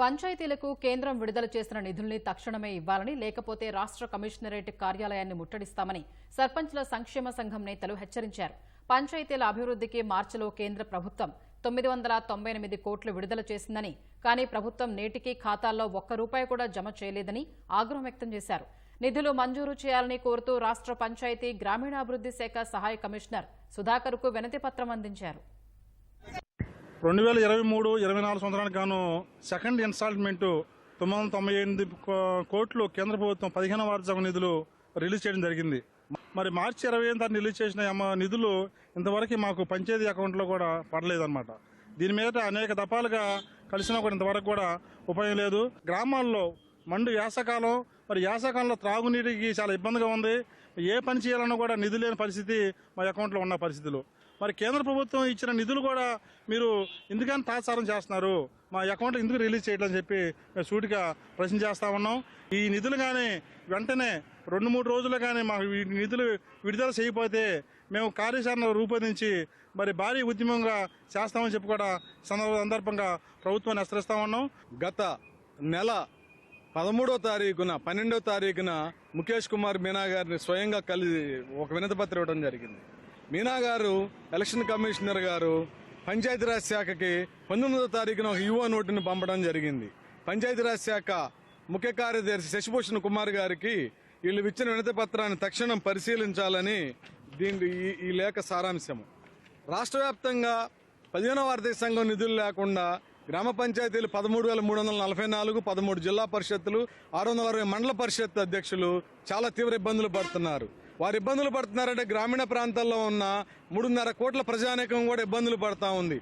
పంచాయతీలకు కేంద్రం విడుదల చేసిన నిధుల్ని తక్షణమే ఇవ్వాలని లేకపోతే రాష్ట్ర కమిషనరేట్ కార్యాలయాన్ని ముట్టడిస్తామని సర్పంచ్ల సంక్షేమ సంఘం నేతలు హెచ్చరించారు. పంచాయతీల అభివృద్ధికి మార్చిలో కేంద్ర ప్రభుత్వం తొమ్మిది వందల తొంభై ఎనిమిది కోట్లు విడుదల చేసిందని కానీ ప్రభుత్వం నేటికీ ఖాతాల్లో ఒక్క రూపాయి కూడా జమ చేయలేదని ఆగ్రహం వ్యక్తం చేశారు. నిధులు మంజూరు చేయాలని కోరుతూ రాష్ట్ర పంచాయతీ గ్రామీణాభివృద్ధి శాఖ సహాయ కమిషనర్ సుధాకర్కు వినతి పత్రం అందించారు. రెండు వేల ఇరవై మూడు ఇరవై నాలుగు సంవత్సరానికి గాను సెకండ్ ఇన్స్టాల్మెంట్ తొమ్మిది వందల తొంభై ఎనిమిది కో- కోట్లు కేంద్ర ప్రభుత్వం పదిహేను వార్షిక నిధులు రిలీజ్ చేయడం జరిగింది. మరి మార్చి ఇరవై ఎనిమిది తారీఖు రిలీజ్ చేసిన నిధులు ఇంతవరకు మాకు పంచాయతీ అకౌంట్లో కూడా పడలేదన్నమాట. దీని మీద అనేక దఫాలుగా కలిసినా కూడా ఇంతవరకు కూడా ఉపయోగం లేదు. గ్రామాల్లో మండు యాసకాలం. మరి యాసకాలంలో త్రాగునీటికి చాలా ఇబ్బందిగా ఉంది. ఏ పని చేయాలన్నా కూడా నిధులు లేని పరిస్థితి మా అకౌంట్లో ఉన్న పరిస్థితులు. మరి కేంద్ర ప్రభుత్వం ఇచ్చిన నిధులు కూడా మీరు ఎందుకని తాత్సారం చేస్తున్నారు? మా అకౌంట్ ఎందుకు రిలీజ్ చేయట్లని చెప్పి మేము సూటిగా ప్రశ్న చేస్తా ఉన్నాం. ఈ నిధులు కానీ వెంటనే రెండు మూడు రోజులు కానీ మాకు నిధులు విడుదల చేయకపోతే మేము కార్యాచరణ రూపొందించి మరి భారీ ఉద్యమంగా చేస్తామని చెప్పి కూడా సందర్భంగా ప్రభుత్వాన్ని హెచ్చరిస్తా ఉన్నాం. గత నెల పదమూడో తారీఖున పన్నెండో తారీఖున ముఖేష్ కుమార్ మీనా గారిని స్వయంగా కలిసి ఒక వినతి పత్రం ఇవ్వడం జరిగింది. మీనా గారు ఎలక్షన్ కమిషనర్ గారు పంచాయతీరాజ్ శాఖకి పంతొమ్మిదో తారీఖున ఒక యువ నోటుని పంపడం జరిగింది. పంచాయతీరాజ్ శాఖ ముఖ్య కార్యదర్శి శశిభూషణ్ కుమార్ గారికి వీళ్ళు ఇచ్చిన వినతి పత్రాన్ని తక్షణం పరిశీలించాలని దీని ఈ- ఈ లేఖ సారాంశము. రాష్ట్ర వ్యాప్తంగా పదిహేనవ ఆర్థిక సంఘం నిధులు లేకుండా గ్రామ పంచాయతీలు పదమూడు వేల మూడు వందల నలభై నాలుగు పదమూడు జిల్లా పరిషత్తులు ఆరు వందల అరవై మండల పరిషత్ అధ్యక్షులు చాలా తీవ్ర ఇబ్బందులు పడుతున్నారు. వారు ఇబ్బందులు పడుతున్నారంటే గ్రామీణ ప్రాంతాల్లో ఉన్న మూడున్నర కోట్ల ప్రజానేకం కూడా ఇబ్బందులు పడతా ఉంది.